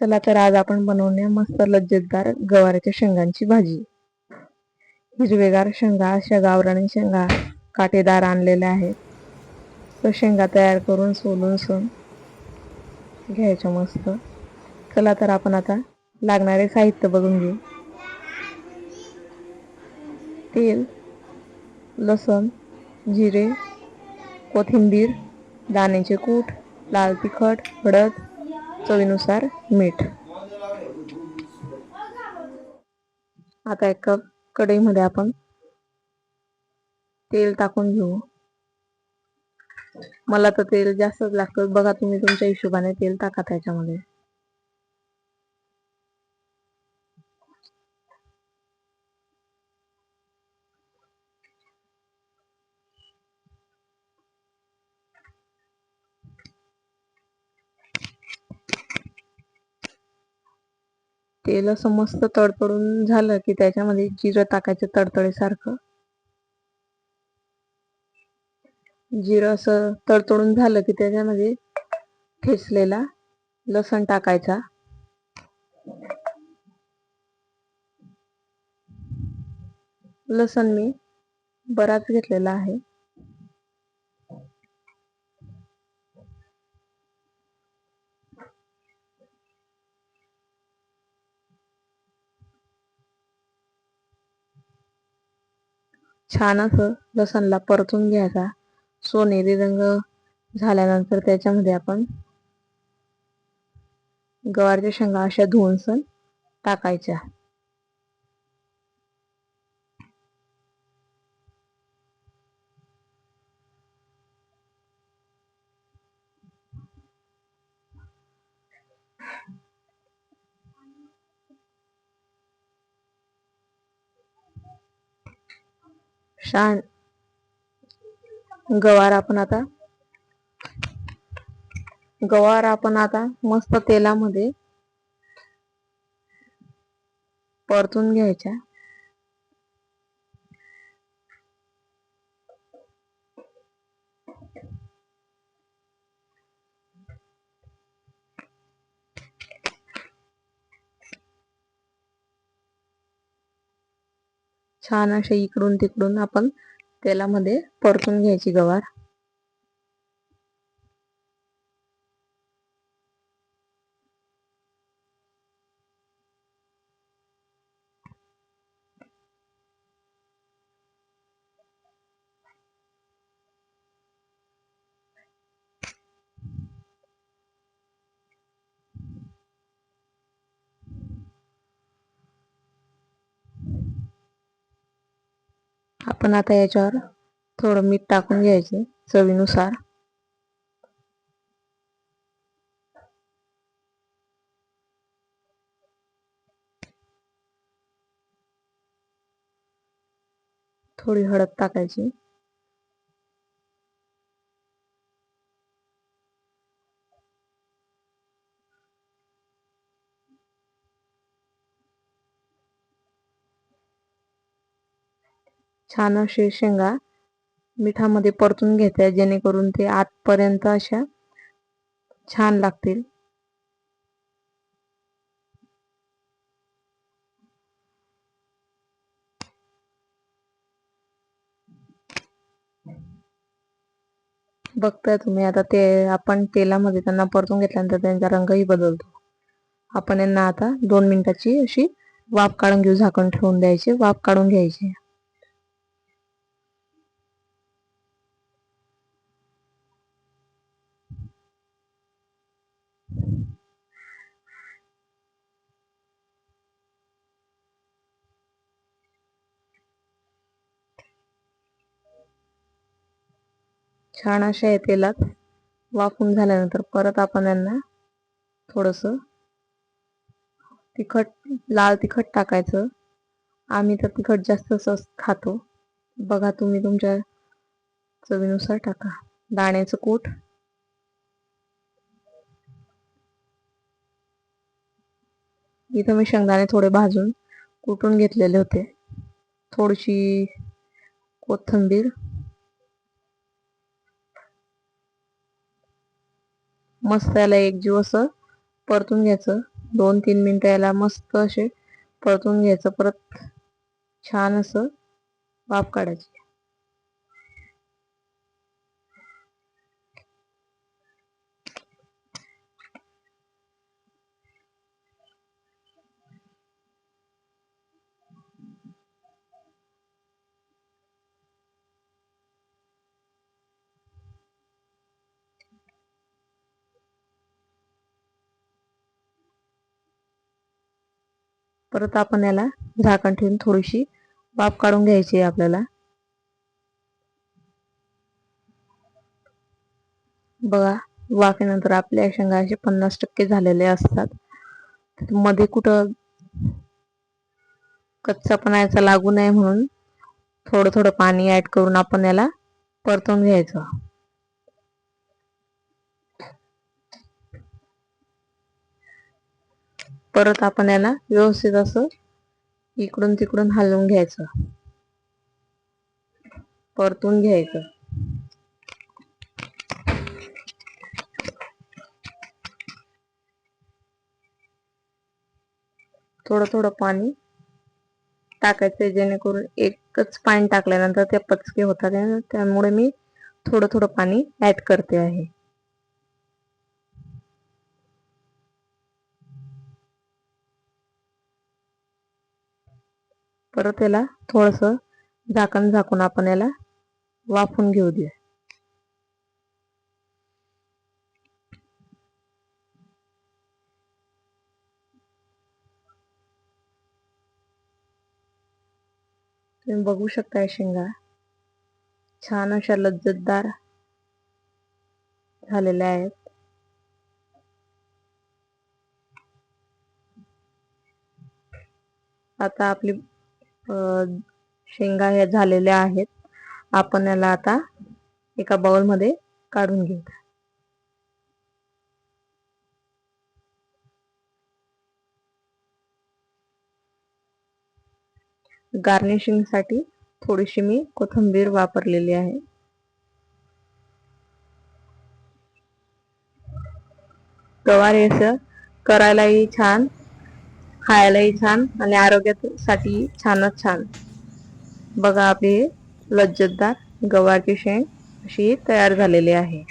चला तर आज आपण बनवूया मस्त लज्जतदार गवारीच्या शेंगांची भाजी. हिरवेगार शेंगा अशा गावराणी शेंगा काटेदार आणलेल्या आहेत. तर शेंगा तयार करून सोलून सोन घ्यायच्या मस्त. चला तर आपण आता लागणारे साहित्य बघून घेऊ. तेल लसण जिरे कोथिंबीर दाण्याचे कूट लाल तिखट हळद चवीनुसार मीठ. आता एका कढईमध्ये आपण तेल टाकून घेऊ. मला तर तेल जास्तच लागतं. बघा तुम्ही तुमच्या हिशोबाने तेल टाका त्याच्यामध्ये. तेल असं मस्त तडतडून झालं की त्याच्यामध्ये जिरं टाकायचं तडतडेसारखं. जिरं असं तडतडून झालं की त्याच्यामध्ये ठेचलेला लसण टाकायचा. लसण मी बराच घेतलेला आहे. छान असं लसणला परतून घ्यायचा. सोनेरी रंग झाल्यानंतर त्याच्यामध्ये आपण गवारच्या शेंगा अशा धुवून सण टाकायच्या. छान गवार आपण आता. गवार आपण आता मस्त तेलामध्ये परतून घ्यायच्या. छान असे इकडून तिकडून आपण तेलामध्ये परतून घ्यायची गवार. आपण आता याच्यावर थोडं मीठ टाकून घ्यायचे चवीनुसार. थोडी हळद टाकायची. छान असे शेंगा मिठामध्ये परतून घेते जेणेकरून ते आतपर्यंत अशा छान लागतील. बघताय तुम्ही आता ते आपण तेलामध्ये त्यांना परतून घेतल्यानंतर त्यांचा रंगही बदलतो. आपण यांना आता दोन मिनिटाची अशी वाफ काढून घेऊ झाकण ठेवून द्यायचे वाफ काढून घ्यायची. छान अशा या तेलात वाफून झाल्यानंतर परत आपण यांना थोडंसं तिखट लाल तिखट टाकायचं. आम्ही तर तिखट जास्त सस खातो. बघा तुम्ही तुमच्या चवीनुसार टाका. दाण्याचं कूट. इथं मी शेंगदाणे थोडे भाजून कुटून घेतलेले होते. थोडीशी कोथिंबीर. मस्त याला एक जीव असं परतून घ्यायचं. दोन तीन मिनटं याला मस्त असे परतून घ्यायचं. परत छान असं वाफ काढायची. परत आपण याला झाकण ठेवून थोडीशी वाफ काढून घ्यायची आहे आपल्याला. बघा वाफेनंतर आपल्या शेंगा असे पन्नास टक्के झालेले असतात. मध्ये कुठं कच्चा पण याचा लागू नये म्हणून थोडं थोडं पाणी ऍड करून आपण याला परतून घ्यायचं. परत आपण याला व्यवस्थित असं इकडून तिकडून हलवून घ्यायचं. परतून घ्यायचं. थोडं थोडं पाणी टाकायचं जेणेकरून एकच पाणी टाकल्यानंतर ते पचके होतात त्यामुळे मी थोडं थोडं पाणी ऍड करते आहे. परत याला थोडस झाकण झाकून आपण याला वाफून घेऊ दे तुम्ही बघू शकता शेंगा. छान अशा लज्जतदार झालेल्या आहेत. आता आपली शेंगा ह्या झालेल्या आहेत. आपण याला आता एका बाउलमध्ये काढून घेऊ. गार्निशिंगसाठी थोडीशी मी कोथिंबीर वापरलेली आहे. गवार असं करायलाही छान खायलाही छान आणि आरोग्यासाठी छानच छान. बघा आपली लज्जतदार गवारची शेंग अशी तयार झालेली आहे.